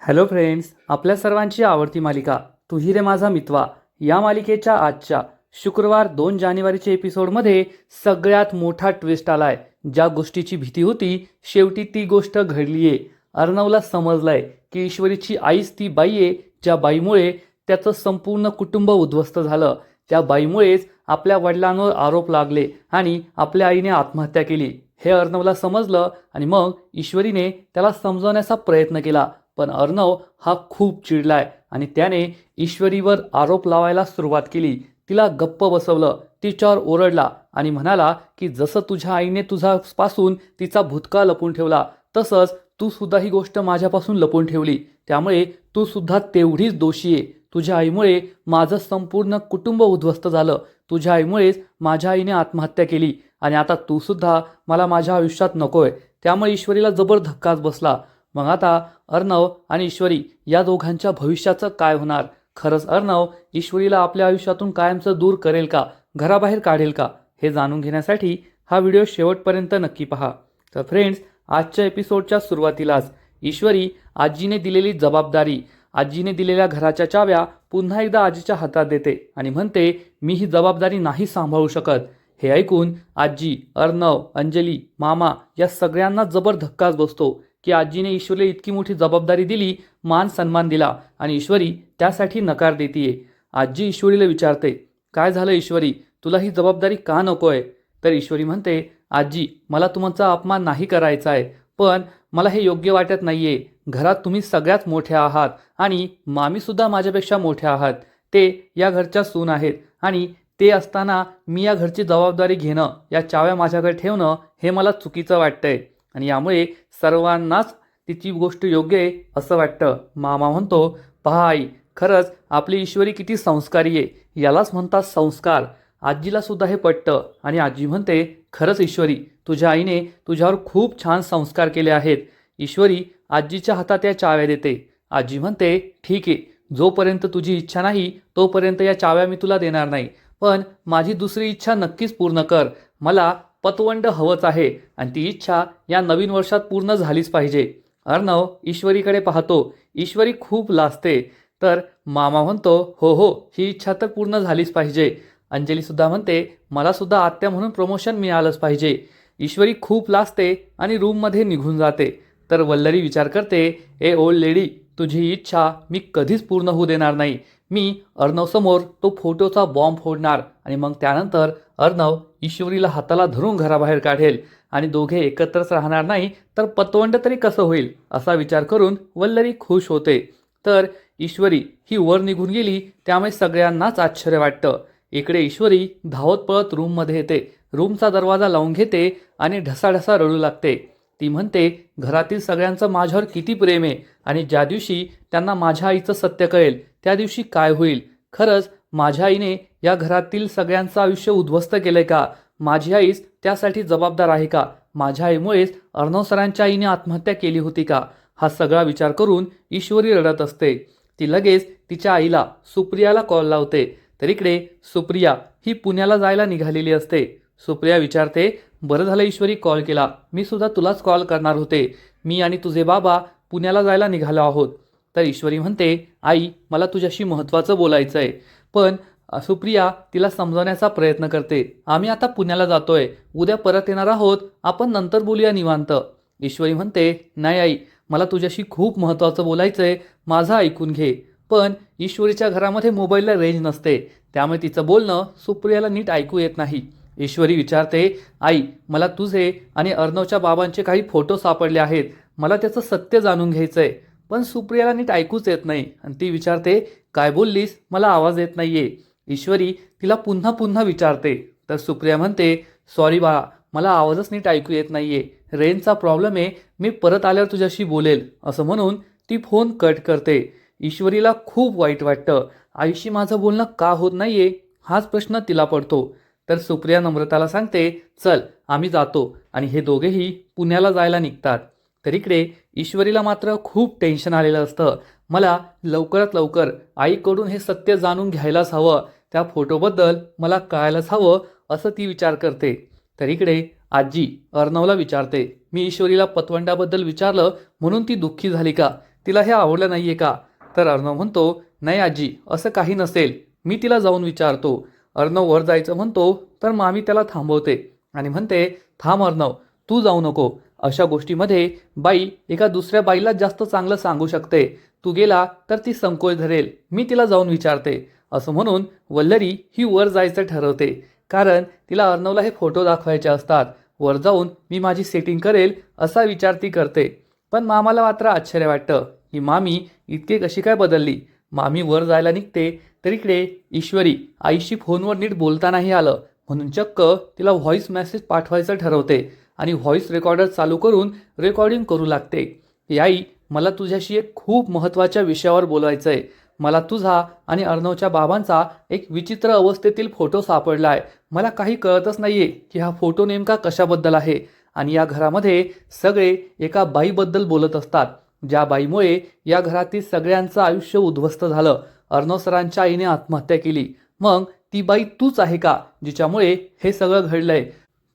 Hello friends आपल्या सर्वांची आवडती मालिका तुही रे माझा मितवा या मालिकेच्या आजच्या शुक्रवार दोन जानेवारीच्या एपिसोडमध्ये सगळ्यात मोठा ट्विस्ट आलाय. ज्या गोष्टीची भीती होती शेवटी ती गोष्ट घडलीये. अर्णवला समजलाय की ईश्वरीची आईच ती बाई आहे ज्या बाईमुळे त्याचं संपूर्ण कुटुंब उद्ध्वस्त झालं. त्या बाईमुळेच आपल्या वडिलांवर आरोप लागले आणि आपल्या आईने आत्महत्या केली. हे अर्णवला समजलं आणि मग ईश्वरीने त्याला समजवण्याचा प्रयत्न केला. पण अर्णव हा खूप चिडलाय आणि त्याने ईश्वरीवर आरोप लावायला सुरुवात केली. तिला गप्प बसवलं तिच्यावर ओरडला आणि म्हणाला की जसं तुझ्या आईने तुझ्यापासून तिचा भूतकाळ लपून ठेवला तसंच तू सुद्धा ही गोष्ट माझ्यापासून लपून ठेवली. त्यामुळे तू सुद्धा तेवढीच दोषी आहे तुझ्या आईमुळे माझं संपूर्ण कुटुंब उद्ध्वस्त झालं. तुझ्या आईमुळेच माझ्या आईने आत्महत्या केली आणि आता तू सुद्धा मला माझ्या आयुष्यात नकोय. त्यामुळे ईश्वरीला जबर धक्काच बसला. मग आता अर्णव आणि ईश्वरी या दोघांच्या भविष्याचं काय होणार? खरंच अर्णव ईश्वरीला आपल्या आयुष्यातून कायमचं दूर करेल का? घराबाहेर काढेल का? हे जाणून घेण्यासाठी हा व्हिडिओ शेवटपर्यंत नक्की पहा. तर फ्रेंड्स आजच्या एपिसोडच्या सुरुवातीलाच ईश्वरी आजीने दिलेली जबाबदारी आजीने दिलेल्या घराच्या चाव्या पुन्हा एकदा आजीच्या हातात देते आणि म्हणते मी ही जबाबदारी नाही सांभाळू शकत. हे ऐकून आजी अर्णव अंजली मामा या सगळ्यांना जबर धक्काच बसतो. की आजीने ईश्वरीला इतकी मोठी जबाबदारी दिली मान सन्मान दिला आणि ईश्वरी त्यासाठी नकार देतीये. आजी ईश्वरीला विचारते काय झालं ईश्वरी? तुला ही जबाबदारी का नकोय? तर ईश्वरी म्हणते आजी मला तुमचा अपमान नाही करायचा आहे पण मला हे योग्य वाटत नाही आहे घरात तुम्ही सगळ्यात मोठ्या आहात आणि मामीसुद्धा माझ्यापेक्षा मोठ्या आहात. ते या घरच्या सून आहेत आणि ते असताना मी या घरची जबाबदारी घेणं या चाव्या माझ्याकडे ठेवणं हे मला चुकीचं वाटतंय आणि यामुळे सर्वांनाच तिची गोष्ट योग्य आहे असं वाटतं. मामा म्हणतो पहा आई खरंच आपली ईश्वरी किती संस्कारी आहे. यालाच म्हणतात संस्कार. आजीला सुद्धा हे पटतं आणि आजी म्हणते खरंच ईश्वरी तुझ्या आईने तुझ्यावर खूप छान संस्कार केले आहेत. ईश्वरी आजीच्या हातात या चाव्या देते. आजी म्हणते ठीक आहे जोपर्यंत तुझी इच्छा नाही तोपर्यंत या चाव्या मी तुला देणार नाही. पण माझी दुसरी इच्छा नक्कीच पूर्ण कर. मला पतवंड हवंच आहे आणि ती इच्छा या नवीन वर्षात पूर्ण झालीच पाहिजे. अर्णव ईश्वरीकडे पाहतो. ईश्वरी खूप लाजते. तर मामा म्हणतो हो हो ही इच्छा तर पूर्ण झालीच पाहिजे. अंजलीसुद्धा म्हणते मलासुद्धा आत्या म्हणून प्रमोशन मिळालंच पाहिजे. ईश्वरी खूप लाजते आणि रूममध्ये निघून जाते. तर वल्लरी विचार करते ए ओल्ड लेडी तुझी इच्छा मी कधीच पूर्ण होऊ देणार नाही. मी अर्णवसमोर तो फोटोचा बॉम्ब फोडणार आणि मग त्यानंतर अर्णव ईश्वरीला हाताला धरून घराबाहेर काढेल आणि दोघे एकत्रच राहणार नाही तर पतवंड तरी कसं होईल असा विचार करून वल्लरी खुश होते. तर ईश्वरी ही वर निघून गेली त्यामुळे सगळ्यांनाच आश्चर्य वाटतं. इकडे ईश्वरी धावत पळत रूममध्ये येते. रूमचा दरवाजा लावून घेते आणि ढसाढसा रडू लागते. ती म्हणते घरातील सगळ्यांचं माझ्यावर किती प्रेम आहे आणि ज्या दिवशी त्यांना माझ्या आईचं सत्य कळेल त्या दिवशी काय होईल? खरंच माझ्या आईने या घरातील सगळ्यांचं आयुष्य उद्ध्वस्त केलंय का? माझी आईच त्यासाठी जबाबदार आहे का? माझ्या आईमुळेच अर्णव सरांच्या आईने आत्महत्या केली होती का? हा सगळा विचार करून ईश्वरी रडत असते. ती लगेच तिच्या आईला सुप्रियाला कॉल लावते. तर इकडे सुप्रिया ही पुण्याला जायला निघालेली असते. सुप्रिया विचारते बरं झालं ईश्वरी कॉल केला. मी सुद्धा तुलाच कॉल करणार होते. मी आणि तुझे बाबा पुण्याला जायला निघालो आहोत. तर ईश्वरी म्हणते आई मला तुझ्याशी महत्त्वाचं बोलायचं आहे पण सुप्रिया तिला समजवण्याचा प्रयत्न करते. आम्ही आता पुण्याला जातोय. उद्या परत येणार आहोत. आपण नंतर बोलूया निवांत. ईश्वरी म्हणते नाही आई मला तुझ्याशी खूप महत्त्वाचं बोलायचं आहे माझं ऐकून घे. पण ईश्वरीच्या घरामध्ये मोबाईलला रेंज नसते. त्यामुळे तिचं बोलणं सुप्रियाला नीट ऐकू येत नाही. ईश्वरी विचारते आई मला तुझे आणि अर्णवच्या बाबांचे काही फोटो सापडले आहेत. मला त्याचं सत्य जाणून घ्यायचं आहे पण सुप्रियाला नीट ऐकूच येत नाही. आणि ती विचारते काय बोललीस? मला आवाज येत नाहीये. ईश्वरी तिला पुन्हा पुन्हा विचारते. तर सुप्रिया म्हणते सॉरी बाळा मला आवाजच नीट ऐकू येत नाहीये. रेंजचा प्रॉब्लेम आहे मी परत आल्यावर तुझ्याशी बोलेल. असं म्हणून ती फोन कट करते. ईश्वरीला खूप वाईट वाटतं. आईशी माझं बोलणं का होत नाहीये? हाच प्रश्न तिला पडतो. तर सुप्रिया नम्रताला सांगते चल आम्ही जातो. आणि हे दोघेही पुण्याला जायला निघतात. तर इकडे ईश्वरीला मात्र खूप टेन्शन आलेलं असतं. मला लवकरात लवकर आईकडून हे सत्य जाणून घ्यायलाच हवं. त्या फोटोबद्दल मला कळायलाच हवं असं ती विचार करते. तर इकडे आजी अर्णवला विचारते मी ईश्वरीला पतवंडाबद्दल विचारलं म्हणून ती दुःखी झाली का? तिला हे आवडलं नाही आहे का? तर अर्णव म्हणतो नाही आजी असं काही नसेल. मी तिला जाऊन विचारतो. अर्णव वर जायचं म्हणतो तर मामी त्याला थांबवते आणि म्हणते थांब अर्णव तू जाऊ नको. अशा गोष्टीमध्ये बाई एका दुसऱ्या बाईला जास्त चांगलं सांगू शकते. तू गेला तर ती संकोच धरेल. मी तिला जाऊन विचारते. असं म्हणून वल्लरी ही वर जायचं ठरवते. कारण तिला अर्णवला हे फोटो दाखवायचे असतात. वर जाऊन मी माझी सेटिंग करेल असा विचार ती करते. पण मामाला मात्र आश्चर्य वाटतं की मामी इतके कशी काय बदलली? मामी वर जायला निघते तर इकडे ईश्वरी आईशी फोनवर नीट बोलता नाही आलं. म्हणून चक्क तिला व्हॉइस मेसेज पाठवायचं ठरवते. आणि व्हॉईस रेकॉर्डर चालू करून रेकॉर्डिंग करू लागते. की आई मला तुझ्याशी एक खूप महत्त्वाच्या विषयावर बोलायचं आहे मला तुझा आणि अर्णवच्या बाबांचा एक विचित्र अवस्थेतील फोटो सापडला आहे मला काही कळतच नाही आहे की हा फोटो नेमका कशाबद्दल आहे आणि या घरामध्ये सगळे एका बाईबद्दल बोलत असतात. ज्या बाईमुळे या घरातील सगळ्यांचं आयुष्य उद्ध्वस्त झालं. अर्णव सरांच्या आईने आत्महत्या केली. मग ती बाई तूच आहे का जिच्यामुळे हे सगळं घडलंय?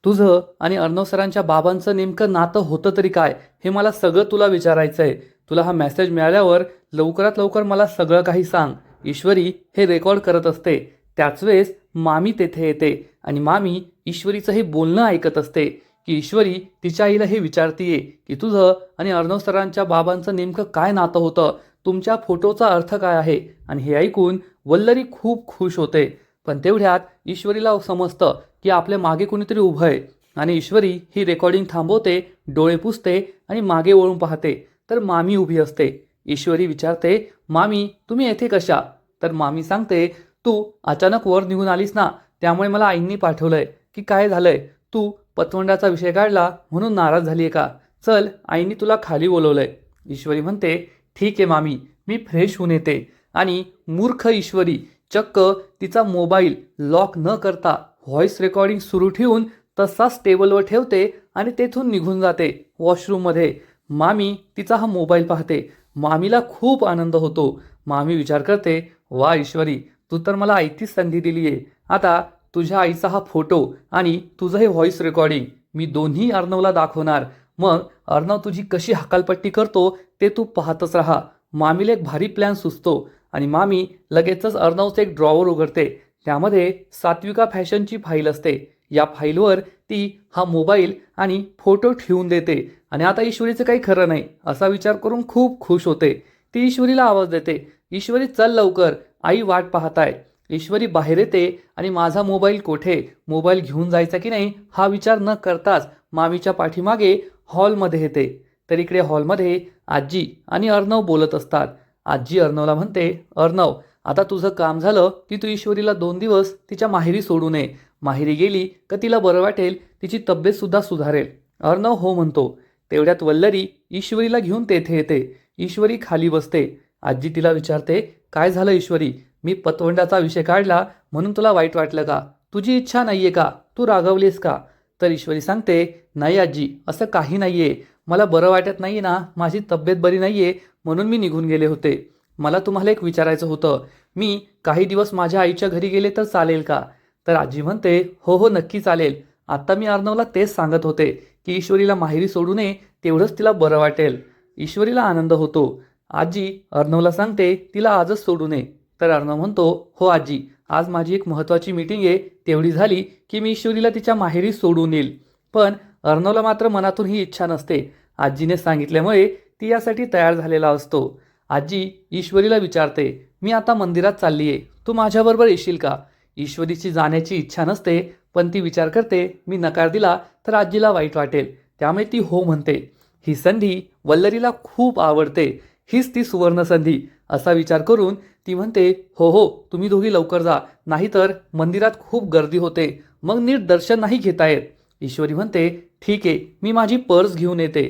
तुझं आणि अर्णव सरांच्या बाबांचं नेमकं नातं होतं तरी काय हे मला सगळं तुला विचारायचं आहे तुला हा मेसेज मिळाल्यावर लवकरात लवकर मला सगळं काही सांग. ईश्वरी हे रेकॉर्ड करत असते. त्याच वेळेस मामी तेथे येते आणि मामी ईश्वरीचं हे बोलणं ऐकत असते. की ईश्वरी तिच्या आईला हे विचारतीये की तुझं आणि अर्णव सरांच्या बाबांचं नेमकं काय नातं होतं? तुमच्या फोटोचा अर्थ काय आहे? आणि हे ऐकून वल्लरी खूप खुश होते. पण तेवढ्यात ईश्वरीला समजतं की आपल्या मागे कोणीतरी उभं आहे आणि ईश्वरी ही रेकॉर्डिंग थांबवते डोळे पुसते आणि मागे वळून पाहते तर मामी उभी असते. ईश्वरी विचारते मामी तुम्ही येथे कशा? तर मामी सांगते तू अचानक वर निघून आलीस ना त्यामुळे मला आईंनी पाठवलंय की काय झालंय? तू पतवंडाचा विषय काढला म्हणून नाराज झाली आहे का? चल आईंनी तुला खाली बोलवलंय. ईश्वरी म्हणते ठीक आहे मामी मी फ्रेश होऊन येते. आणि मूर्ख ईश्वरी चक्क तिचा मोबाईल लॉक न करता व्हॉइस रेकॉर्डिंग सुरू ठेवून तसाच टेबलवर ठेवते आणि तेथून निघून जाते वॉशरूममध्ये. मामी तिचा हा मोबाईल पाहते. मामीला खूप आनंद होतो. मामी विचार करते वा ईश्वरी तू तर मला आयतीच संधी दिली आहे आता तुझ्या आईचा हा फोटो आणि तुझं हे व्हॉइस रेकॉर्डिंग मी दोन्ही अर्णवला दाखवणार. मग अर्णव तुझी कशी हकालपट्टी करतो ते तू पाहतच राहा. मामीला एक भारी प्लॅन सुचतो आणि मामी लगेचच अर्णवचं एक ड्रॉवर उघडते. त्यामध्ये सात्विका फॅशनची फाईल असते. या फाईलवर ती हा मोबाईल आणि फोटो ठेवून देते. आणि आता ईश्वरीचं काही खरं नाही असा विचार करून खूप खुश होते. ती ईश्वरीला आवाज देते. ईश्वरी चल लवकर. आई वाट पाहताय. ईश्वरी बाहेर येते आणि माझा मोबाईल कोठे? मोबाईल घेऊन जायचा की नाही? हा विचार न करताच मामीच्या पाठीमागे हॉलमध्ये येते. तर इकडे हॉलमध्ये आजी आणि अर्णव बोलत असतात. आजी अर्णवला म्हणते अर्णव आता तुझं काम झालं की तू ईश्वरीला दोन दिवस तिच्या माहेरी सोडू नये. माहेरी गेली का तिला बरं वाटेल तिची तब्येतसुद्धा सुधारेल. अर्णव हो म्हणतो. तेवढ्यात वल्लरी ईश्वरीला घेऊन तेथे येते. ईश्वरी खाली बसते. आजी तिला विचारते काय झालं ईश्वरी? मी पतवंडाचा विषय काढला म्हणून तुला वाईट वाटलं का? तुझी इच्छा नाहीये का? तू रागवलीस का? तर ईश्वरी सांगते नाही आजी असं काही नाहीये. मला बरं वाटत नाही ना माझी तब्येत बरी नाहीये म्हणून मी निघून गेले होते. मला तुम्हाला एक विचारायचं होतं. मी काही दिवस माझ्या आईच्या घरी गेले तर चालेल का? तर आजी म्हणते हो हो नक्की चालेल. आत्ता मी अर्णवला तेच सांगत होते की ईश्वरीला माहेरी सोडू नये तेवढंच तिला बरं वाटेल. ईश्वरीला आनंद होतो. आजी अर्णवला सांगते तिला आजच सोडू नये. तर अर्णव म्हणतो हो आजी आज माझी एक महत्त्वाची मीटिंग आहे. तेवढी झाली की मी ईश्वरीला तिच्या माहेरी सोडून येईल. पण अर्णवला मात्र मनातून ही इच्छा नसते. आजीने सांगितल्यामुळे ती यासाठी तयार झालेला असतो. आजी ईश्वरीला विचारते मी आता मंदिरात चालली आहे तू माझ्याबरोबर येशील का? ईश्वरीची जाण्याची इच्छा नसते पण ती विचार करते मी नकार दिला तर आजीला वाईट वाटेल त्यामुळे ती हो म्हणते. ही संधी वल्लरीला खूप आवडते हीच ती सुवर्ण संधी असा विचार करून ती म्हणते हो हो तुम्ही दोघी लवकर जा नाहीतर मंदिरात खूप गर्दी होते मग नीट दर्शन नाही घेता येत. ईश्वरी म्हणते ठीक आहे मी माझी पर्स घेऊन येते.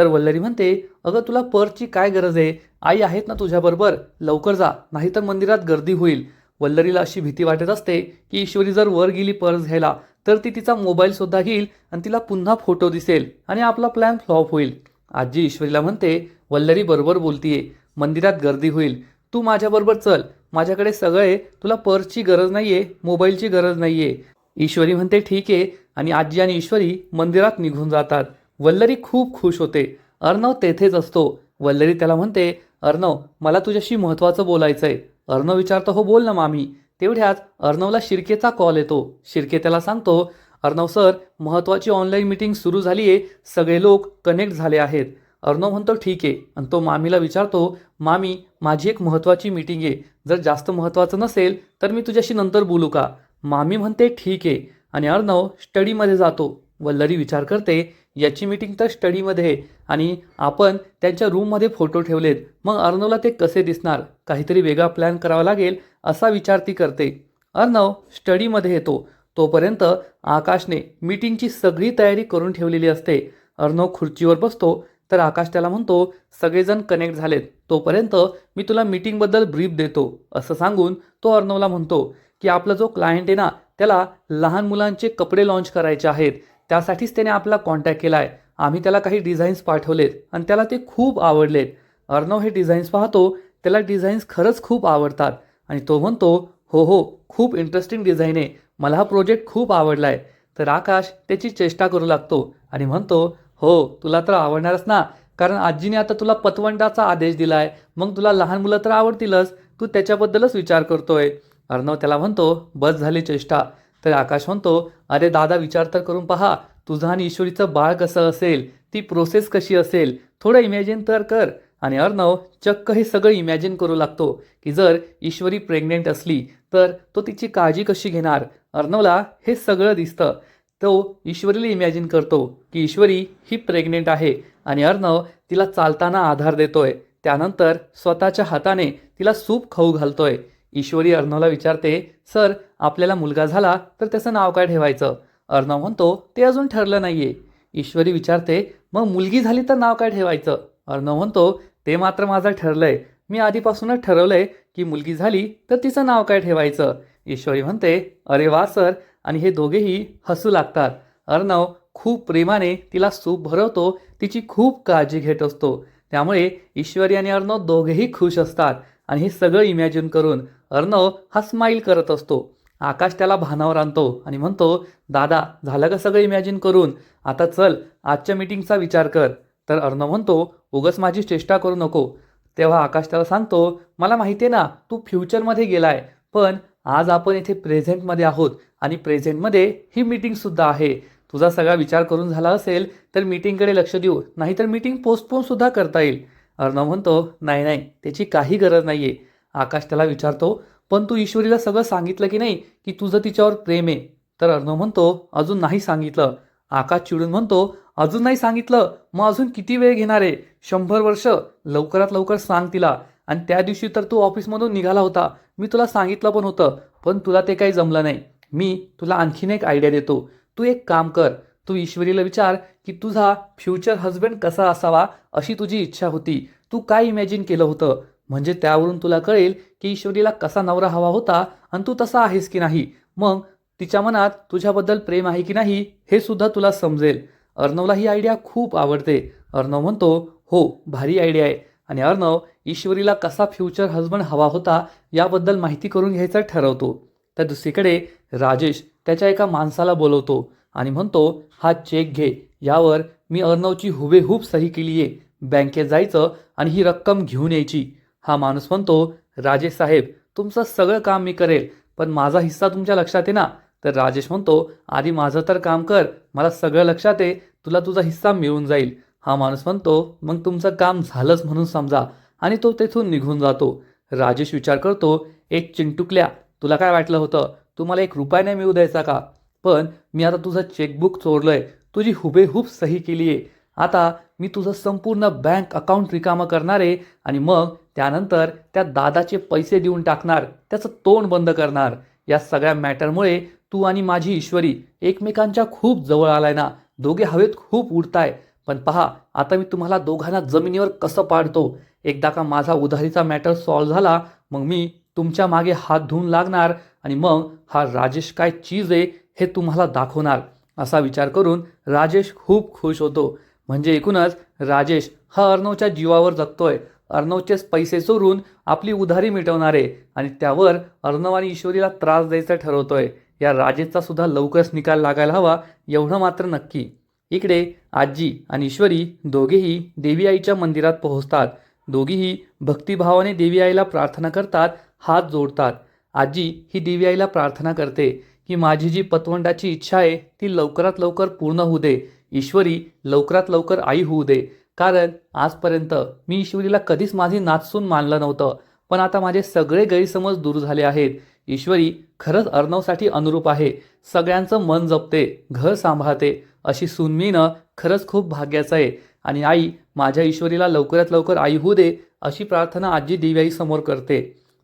तर वल्लरी म्हणते अगं तुला पर्सची काय गरज आहे? आई आहेत ना तुझ्याबरोबर लवकर जा नाहीतर मंदिरात गर्दी होईल. वल्लरीला अशी भीती वाटत असते की ईश्वरी जर वर गेली पर्स घ्यायला तर ती तिचा मोबाईल सुद्धा घेईल आणि तिला पुन्हा फोटो दिसेल आणि आपला प्लॅन फ्लॉप होईल. आजी ईश्वरीला म्हणते वल्लरी बरोबर बोलतीये मंदिरात गर्दी होईल. तू माझ्याबरोबर चल. माझ्याकडे सगळे तुला पर्सची गरज नाहीये मोबाईलची गरज नाहीये. ईश्वरी म्हणते ठीक आहे. आणि आजी आणि ईश्वरी मंदिरात निघून जातात. वल्लरी खूप खुश होते. अर्णव तेथेच असतो. वल्लरी त्याला म्हणते अर्णव मला तुझ्याशी महत्त्वाचं बोलायचं आहे अर्णव विचारतो हो बोल ना मामी. तेवढ्याच अर्णवला शिर्केचा कॉल येतो. शिर्के त्याला सांगतो अर्णव सर महत्त्वाची ऑनलाईन मीटिंग सुरू झाली आहे सगळे लोक कनेक्ट झाले आहेत. अर्णव म्हणतो ठीक. आहे आणि तो मामीला विचारतो मामी माझी एक महत्त्वाची मीटिंग आहे. जर जास्त महत्त्वाचं नसेल तर मी तुझ्याशी नंतर बोलू का? मामी म्हणते ठीक. आहे आणि अर्णव स्टडीमध्ये जातो. वल्लरी विचार करते याची मीटिंग तर स्टडीमध्ये आहे आणि आपण त्यांच्या रूममध्ये फोटो ठेवलेत. मग अर्णवला ते कसे दिसणार? काहीतरी वेगळा प्लॅन करावा लागेल असा विचार ती करते. अर्णव स्टडीमध्ये येतो. तोपर्यंत आकाशने मीटिंगची सगळी तयारी करून ठेवलेली असते. अर्णव खुर्चीवर बसतो तर आकाश त्याला म्हणतो सगळेजण कनेक्ट झालेत. तोपर्यंत मी तुला मीटिंगबद्दल ब्रीफ देतो. असं सांगून तो अर्णवला म्हणतो की आपला जो क्लायंट आहे ना त्याला लहान मुलांचे कपडे लॉन्च करायचे आहेत. त्यासाठीच त्याने आपला कॉन्टॅक्ट केला आहे आम्ही त्याला काही डिझाईन्स पाठवलेत आणि त्याला ते खूप आवडलेत. अर्णव हे डिझाईन्स पाहतो त्याला डिझाईन्स खरंच खूप आवडतात. आणि तो म्हणतो हो हो खूप इंटरेस्टिंग डिझाईन आहे. मला हा प्रोजेक्ट खूप आवडला आहे तर आकाश त्याची चेष्टा करू लागतो आणि म्हणतो हो तुला तर आवडणारच ना. कारण आजीने आता तुला पतवंडाचा आदेश दिला आहे मग तुला लहान मुलं तर आवडतीलच. तू त्याच्याबद्दलच विचार करतोय. अर्णव त्याला म्हणतो बस झाली चेष्टा. तर आकाश म्हणतो अरे दादा विचार तर करून पहा तुझं आणि ईश्वरीचं बाळ कसं असेल? ती प्रोसेस कशी असेल? थोडं इमॅजिन तर कर. आणि अर्णव चक्क हे सगळं इमॅजिन करू लागतो की जर ईश्वरी प्रेग्नेंट असली तर तो तिची काळजी कशी घेणार? अर्णवला हे सगळं दिसतं. तो ईश्वरीला इमॅजिन करतो की ईश्वरी ही प्रेग्नेंट आहे आणि अर्णव तिला चालताना आधार देतोय. त्यानंतर स्वतःच्या हाताने तिला सूप खाऊ घालतोय. ईश्वरी अर्णवला विचारते सर आपल्याला मुलगा झाला तर त्याचं नाव काय ठेवायचं? अर्णव म्हणतो ते अजून ठरलं नाहीये. ईश्वरी विचारते मग मुलगी झाली तर नाव काय ठेवायचं? अर्णव म्हणतो ते मात्र माझं ठरलंय. मी आधीपासूनच ठरवलंय की मुलगी झाली तर तिचं नाव काय ठेवायचं? ईश्वरी म्हणते अरे वा सर. आणि हे दोघेही हसू लागतात. अर्णव खूप प्रेमाने तिला सूप भरवतो तिची खूप काळजी घेत असतो. त्यामुळे ईश्वरी आणि अर्णव दोघेही खुश असतात आणि हे सगळं इमॅजिन करून अर्णव हा स्माईल करत असतो. आकाश त्याला भानावर आणतो आणि म्हणतो दादा झालं का सगळं इमॅजिन करून? आता चल आजच्या मीटिंगचा विचार कर. तर अर्णव म्हणतो उगस माझी चेष्टा करू नको. तेव्हा आकाश त्याला सांगतो मला माहिती आहे ना तू फ्युचरमध्ये गेलाय पण आज आपण इथे प्रेझेंटमध्ये आहोत आणि प्रेझेंटमध्ये ही मीटिंगसुद्धा आहे. तुझा सगळा विचार करून झाला असेल तर मीटिंगकडे लक्ष देऊ नाहीतर मीटिंग पोस्टपोनसुद्धा करता येईल. अर्णव म्हणतो नाही नाही त्याची काही गरज नाही आहे आकाश त्याला विचारतो पण तू ईश्वरीला सगळं सांगितलं की नाही की तुझं तिच्यावर प्रेम आहे. तर अर्णव म्हणतो अजून नाही सांगितलं. आकाश चिडून म्हणतो अजून नाही सांगितलं. मग अजून किती वेळ घेणार आहे? शंभर वर्ष लवकरात लवकर सांग तिला. आणि त्या दिवशी तर तू ऑफिसमधून निघाला होता. मी तुला सांगितलं पण होतं पण तुला ते काही जमलं नाही. मी तुला आणखीन एक आयडिया देतो. तू एक काम कर. तू ईश्वरीला विचार की तुझा फ्युचर हजबंड कसा असावा अशी तुझी इच्छा होती. तू काय इमॅजिन केलं होतं? म्हणजे त्यावरून तुला कळेल की ईश्वरीला कसा नवरा हवा होता आणि तू तसा आहेस की नाही. मग तिच्या मनात तुझ्याबद्दल प्रेम आहे की नाही हे सुद्धा तुला समजेल. अर्णवला ही आयडिया खूप आवडते. अर्णव म्हणतो हो भारी आयडिया आहे. आणि अर्णव ईश्वरीला कसा फ्युचर हजबंड हवा होता याबद्दल माहिती करून घ्यायचं ठरवतो. तर दुसरीकडे राजेश त्याच्या एका माणसाला बोलवतो आणि म्हणतो हा चेक घे. यावर मी अर्णवची हुबेहूब सही केली आहे बँकेत जायचं आणि ही रक्कम घेऊन यायची. हा माणूस म्हणतो राजेश साहेब तुमचं सगळं काम मी करेल पण माझा हिस्सा तुमच्या लक्षात आहे ना? तर राजेश म्हणतो आधी माझं तर काम कर मला सगळं लक्षात आहे तुला तुझा हिस्सा मिळून जाईल. हा माणूस म्हणतो मग तुमचं काम झालंच म्हणून समजा आणि तो तेथून निघून जातो. राजेश विचार करतो एक चिंटुकल्या तुला काय वाटलं होतं? तू मला एक रुपया नाही मिळू द्यायचा का? पण मी आता तुझं चेकबुक चोरलंय तुझी हुबेहूब सही केली आहे आता मी तुझं संपूर्ण बँक अकाउंट रिकामं करणार आहे आणि मग त्यानंतर त्या दादाचे पैसे देऊन टाकणार त्याचं तोंड बंद करणार. या सगळ्या मॅटरमुळे तू आणि माझी ईश्वरी एकमेकांच्या खूप जवळ आलाय ना. दोघे हवेत खूप उडताय. पण पहा आता मी तुम्हाला दोघांना जमिनीवर कसं पाडतो? एकदा का माझा उधारीचा मॅटर सॉल्व्ह झाला मग मी तुमच्या मागे हात धुवून लागणार आणि मग हा राजेश काय चीज आहे हे तुम्हाला दाखवणार. असा विचार करून राजेश खूप खुश होतो. म्हणजे एकूणच राजेश हा अर्णवच्या जीवावर जगतोय. अर्णवचेच पैसे चोरून आपली उधारी मिटवणारे आणि त्यावर अर्णव आणि ईश्वरीला त्रास द्यायचा ठरवतोय. या राजेचा सुद्धा लवकरच निकाल लागायला हवा एवढं मात्र नक्की. इकडे आजी आणि ईश्वरी दोघेही देवी आईच्या मंदिरात पोहोचतात. दोघीही भक्तिभावाने देवी आईला प्रार्थना करतात हात जोडतात. आजी ही देवी आईला प्रार्थना करते की माझी जी पतवंडाची इच्छा आहे ती लवकरात लवकर पूर्ण होऊ दे. ईश्वरी लवकरात लवकर आई होऊ दे. कारण आजपर्यंत मी ईश्वरीला कधीच माझी नाचसून मानलं नव्हतं पण आता माझे सगळे गैरसमज दूर झाले आहेत. ईश्वरी खरंच अर्णवसाठी अनुरूप आहे. सगळ्यांचं मन जपते घर सांभाळते अशी सुनमीनं खरंच खूप भाग्याचं आहे. आणि आई माझ्या ईश्वरीला लवकरात लवकर आई होऊ दे अशी प्रार्थना आजी देवी समोर करते.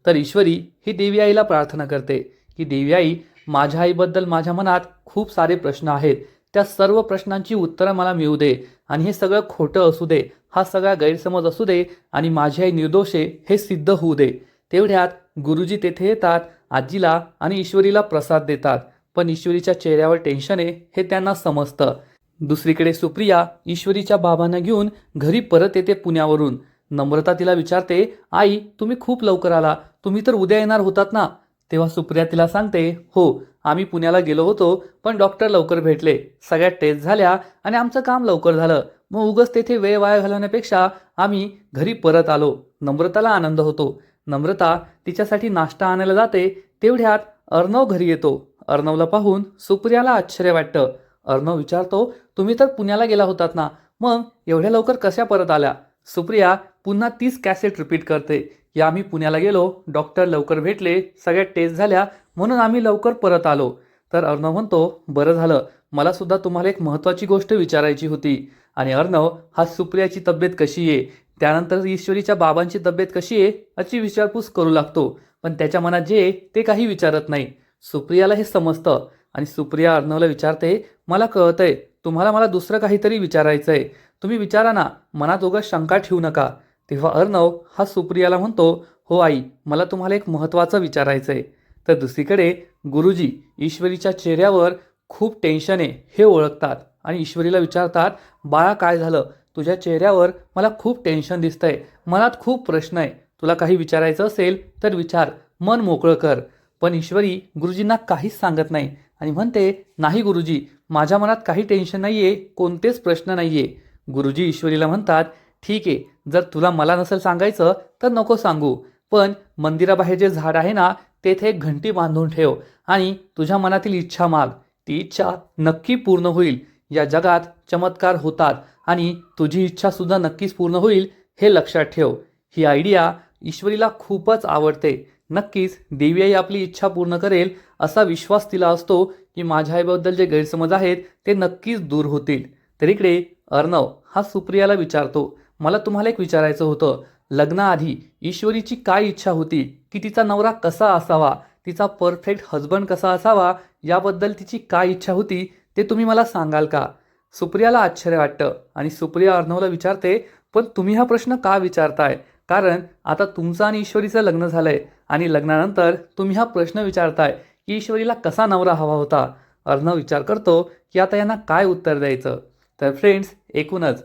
तर ईश्वरी ही देवी आईला प्रार्थना करते की देवी आई माझ्या आईबद्दल माझ्या मनात खूप सारे प्रश्न आहेत. त्या सर्व प्रश्नांची उत्तरं मला मिळू दे. आणि हे सगळं खोटं असू दे हा सगळा गैरसमज असू दे आणि माझी आई निर्दोष आहे हे सिद्ध होऊ दे. तेवढ्यात गुरुजी तेथे येतात आजीला आणि ईश्वरीला प्रसाद देतात. पण ईश्वरीच्या चेहऱ्यावर टेन्शन आहे हे त्यांना समजतं. दुसरीकडे सुप्रिया ईश्वरीच्या बाबांना घेऊन घरी परत येते पुण्यावरून. नम्रता तिला विचारते आई तुम्ही खूप लवकर आला. तुम्ही तर उद्या येणार होतात ना? तेव्हा सुप्रिया तिला सांगते हो आम्ही पुण्याला गेलो होतो पण डॉक्टर लवकर भेटले. सगळ्या टेस्ट झाल्या आणि आमचं काम लवकर झालं. मग उगस तेथे वेळ वाया घालवण्यापेक्षा आम्ही घरी परत आलो. नम्रताला आनंद होतो. नम्रता तिच्यासाठी नाश्ता आणायला जाते. तेवढ्यात अर्णव घरी येतो. अर्णवला पाहून सुप्रियाला आश्चर्य वाटतं. अर्णव विचारतो तुम्ही तर पुण्याला गेला होतात ना? मग एवढ्या लवकर कशा परत आल्या? सुप्रिया पुन्हा तीच कॅसेट रिपीट करते. या आम्ही पुण्याला गेलो डॉक्टर लवकर भेटले सगळ्या टेस्ट झाल्या म्हणून आम्ही लवकर परत आलो. तर अर्णव म्हणतो बरं झालं मला सुद्धा तुम्हाला एक महत्त्वाची गोष्ट विचारायची होती. आणि अर्णव हा सुप्रियाची तब्येत कशी आहे? त्यानंतर ईश्वरीच्या बाबांची तब्येत कशी आहे? अशी विचारपूस करू लागतो. पण त्याच्या मनात जे ते काही विचारत नाही. सुप्रियाला हे समजतं. आणि सुप्रिया अर्णवला विचारते मला कळतंय तुम्हाला मला दुसरं काहीतरी विचारायचं आहे तुम्ही विचारा ना मनात उगा शंका ठेवू नका. तेव्हा अर्णव हा सुप्रियाला म्हणतो हो आई मला तुम्हाला एक महत्त्वाचं विचारायचं आहे तर दुसरीकडे गुरुजी ईश्वरीच्या चेहऱ्यावर खूप टेन्शन आहे हे ओळखतात आणि ईश्वरीला विचारतात बाळा काय झालं? तुझ्या चेहऱ्यावर मला खूप टेन्शन दिसतंय. मनात खूप प्रश्न आहे. तुला काही विचारायचं असेल तर विचार. मन मोकळं कर. पण ईश्वरी गुरुजींना काहीच सांगत नाही आणि म्हणते नाही गुरुजी माझ्या मनात काही टेन्शन नाही आहे कोणतेच प्रश्न नाही आहे गुरुजी ईश्वरीला म्हणतात ठीक आहे. जर तुला मला नसेल सांगायचं तर नको सांगू. पण मंदिराबाहेर जे झाड आहे ना तेथे एक घंटी बांधून ठेव आणि तुझ्या मनातील इच्छा माग. ती इच्छा नक्की पूर्ण होईल. या जगात चमत्कार होतात आणि तुझी इच्छा सुद्धा नक्कीच पूर्ण होईल हे लक्षात ठेव. ही आयडिया ईश्वरीला खूपच आवडते. नक्कीच देवी आई आपली इच्छा पूर्ण करेल असा विश्वास तिला असतो की माझ्या आईबद्दल जे गैरसमज आहेत ते नक्कीच दूर होतील. तर इकडे अर्णव हा सुप्रियाला विचारतो मला तुम्हाला एक विचारायचं होतं. लग्नाआधी ईश्वरीची काय इच्छा होती? की तिचा नवरा कसा असावा? तिचा परफेक्ट हजबंड कसा असावा? याबद्दल तिची काय इच्छा होती? ते तुम्ही मला सांगाल का? सुप्रियाला आश्चर्य वाटतं आणि सुप्रिया अर्णवला विचारते पण तुम्ही हा प्रश्न का विचारताय? कारण आता तुमचं आणि ईश्वरीचं लग्न झालंय आणि लग्नानंतर तुम्ही हा प्रश्न विचारताय की ईश्वरीला कसा नवरा हवा होता? अर्णव विचार करतो की आता यांना काय उत्तर द्यायचं? तर फ्रेंड्स एकूणच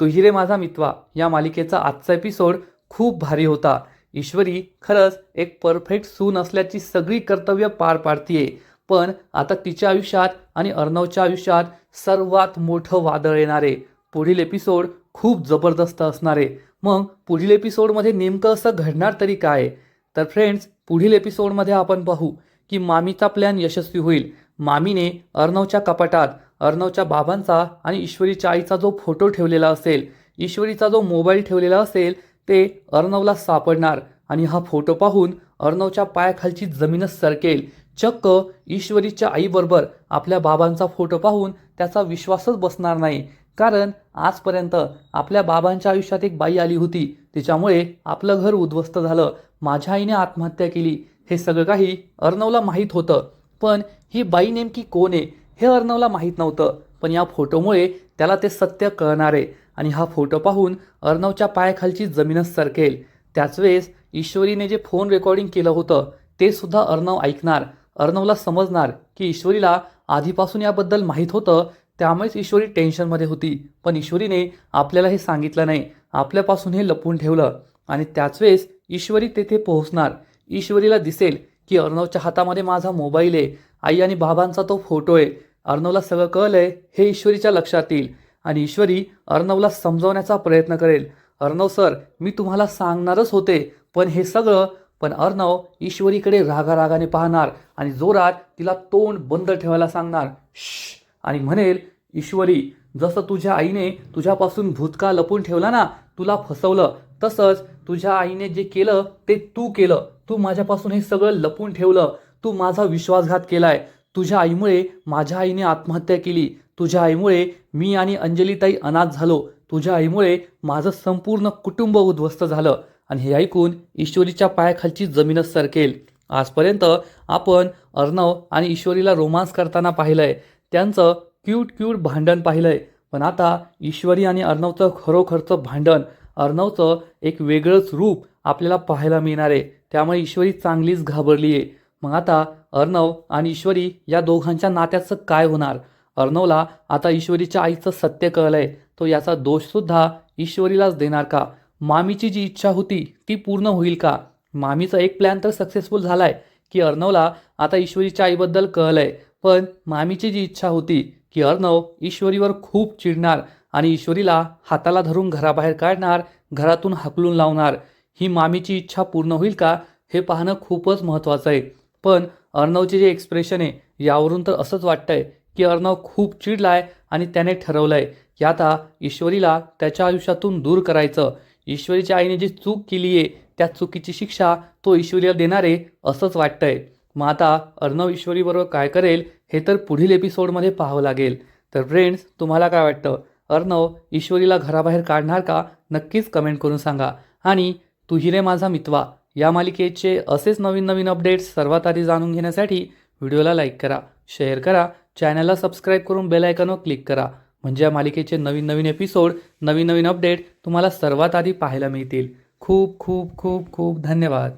तुही रे माझा मित्वा. या मालिकेचा आजचा एपिसोड खूप भारी होता. ईश्वरी खरंच एक परफेक्ट सून असल्याची सगळी कर्तव्य पार पाडतीये. पण आता तिच्या आयुष्यात आणि अर्णवच्या आयुष्यात सर्वात मोठं वादळ येणारे. पुढील एपिसोड खूप जबरदस्त असणारे. मग पुढील एपिसोडमध्ये नेमकं असं घडणार तरी काय? तर फ्रेंड्स पुढील एपिसोडमध्ये आपण पाहू की मामीचा प्लॅन यशस्वी होईल. मामीने अर्णवच्या कपाटात अर्णवच्या बाबांचा आणि ईश्वरीच्या आईचा जो फोटो ठेवलेला असेल ईश्वरीचा जो मोबाईल ठेवलेला असेल ते अर्णवला सापडणार. आणि हा फोटो पाहून अर्णवच्या पायाखालची जमीनच सरकेल. चक्क ईश्वरीच्या आईबरोबर आपल्या बाबांचा फोटो पाहून त्याचा विश्वासच बसणार नाही. कारण आजपर्यंत आपल्या बाबांच्या आयुष्यात एक बाई आली होती. तिच्यामुळे आपलं घर उद्ध्वस्त झालं. माझ्या आईने आत्महत्या केली. हे सगळं काही अर्णवला माहीत होतं. पण ही बाई नेमकी कोण आहे? हे अर्णवला माहीत नव्हतं पण या फोटोमुळे त्याला ते सत्य कळणार. आहे आणि हा फोटो पाहून अर्णवच्या पायाखालची जमीनच सरकेल. त्याच वेळेस ईश्वरीने जे फोन रेकॉर्डिंग केलं होतं ते सुद्धा अर्णव ऐकणार. अर्णवला समजणार की ईश्वरीला आधीपासून याबद्दल माहीत होतं त्यामुळेच ईश्वरी टेन्शनमध्ये होती. पण ईश्वरीने आपल्याला हे सांगितलं नाही. आपल्यापासून हे लपवून ठेवलं. आणि त्याच वेळेस ईश्वरी तेथे पोहोचणार. ईश्वरीला दिसेल की अर्णवच्या हातामध्ये माझा मोबाईल आहे. आई आणि बाबांचा तो फोटो आहे. अर्णवला सगळं कळलं आहे हे ईश्वरीच्या लक्षात येईल. आणि ईश्वरी अर्णवला समजवण्याचा प्रयत्न करेल. अर्णव सर मी तुम्हाला सांगणारच होते पण हे सगळं पण अर्णव ईश्वरीकडे रागारागाने पाहणार आणि जोरात तिला तोंड बंद ठेवायला सांगणार. श्श आणि म्हणेल ईश्वरी जसं तुझ्या आईने तुझ्यापासून भूतकाळ लपून ठेवला ना तुला फसवलं तसंच तुझ्या आईने जे केलं ते तू केलं. तू माझ्यापासून हे सगळं लपून ठेवलं. तू माझा विश्वासघात केलाय. तुझ्या आईमुळे माझ्या आईने आत्महत्या केली. तुझ्या आईमुळे मी आणि अंजलीताई अनाथ झालो. तुझ्या आईमुळे माझं संपूर्ण कुटुंब उद्ध्वस्त झालं. आणि हे ऐकून ईश्वरीच्या पायाखालची जमीनच सरकेल. आजपर्यंत आपण अर्णव आणि ईश्वरीला रोमांस करताना पाहिलंय. त्यांचं क्यूट क्यूट भांडण पाहिलंय. पण आता ईश्वरी आणि अर्णवचं खरोखरचं भांडण अर्णवचं एक वेगळंच रूप आपल्याला पाहायला मिळणार. आहे त्यामुळे ईश्वरी चांगलीच घाबरली आहे मग आता अर्णव आणि ईश्वरी या दोघांच्या नात्याचं काय होणार? अर्णवला आता ईश्वरीच्या आईचं सत्य कळलंय. तो याचा दोषसुद्धा ईश्वरीलाच देणार का? मामीची जी इच्छा होती ती पूर्ण होईल का? मामीचा एक प्लॅन तर सक्सेसफुल झालाय की अर्णवला आता ईश्वरीच्या आईबद्दल कळलंय. पण मामीची जी इच्छा होती की अर्णव ईश्वरीवर खूप चिडणार. आणि ईश्वरीला हाताला धरून घराबाहेर काढणार घरातून हाकलून लावणार ही मामीची इच्छा पूर्ण होईल का हे पाहणं खूपच महत्त्वाचं आहे. पण अर्णवचे जे एक्सप्रेशन आहे यावरून तर असंच वाटतंय की अर्णव खूप चिडलाय आणि त्याने ठरवलंय. की आता ईश्वरीला त्याच्या आयुष्यातून दूर करायचं. ईश्वरीच्या आईने जी चूक केली आहे त्या चुकीची शिक्षा तो ईश्वरीला देणार आहे असंच वाटतंय. मग आता अर्णव ईश्वरीबरोबर काय करेल हे तर पुढील एपिसोडमध्ये पाहावं लागेल. तर फ्रेंड्स तुम्हाला काय वाटतं? अर्णव ईश्वरीला घराबाहेर काढणार का? नक्कीच कमेंट करून सांगा. आणि तू रे माझा मितवा. या मालिकेचे असेच नवीन नवीन अपडेट्स सर्वात आधी जाणून घेण्यासाठी व्हिडिओला लाईक करा. शेअर करा. चॅनलला सबस्क्राईब करून बेल आयकॉनवर क्लिक करा. म्हणजे या मालिकेचे नवीन नवीन एपिसोड नवीन नवीन अपडेट तुम्हाला सर्वात आधी पाहायला मिळतील. खूप खूप खूप खूप धन्यवाद.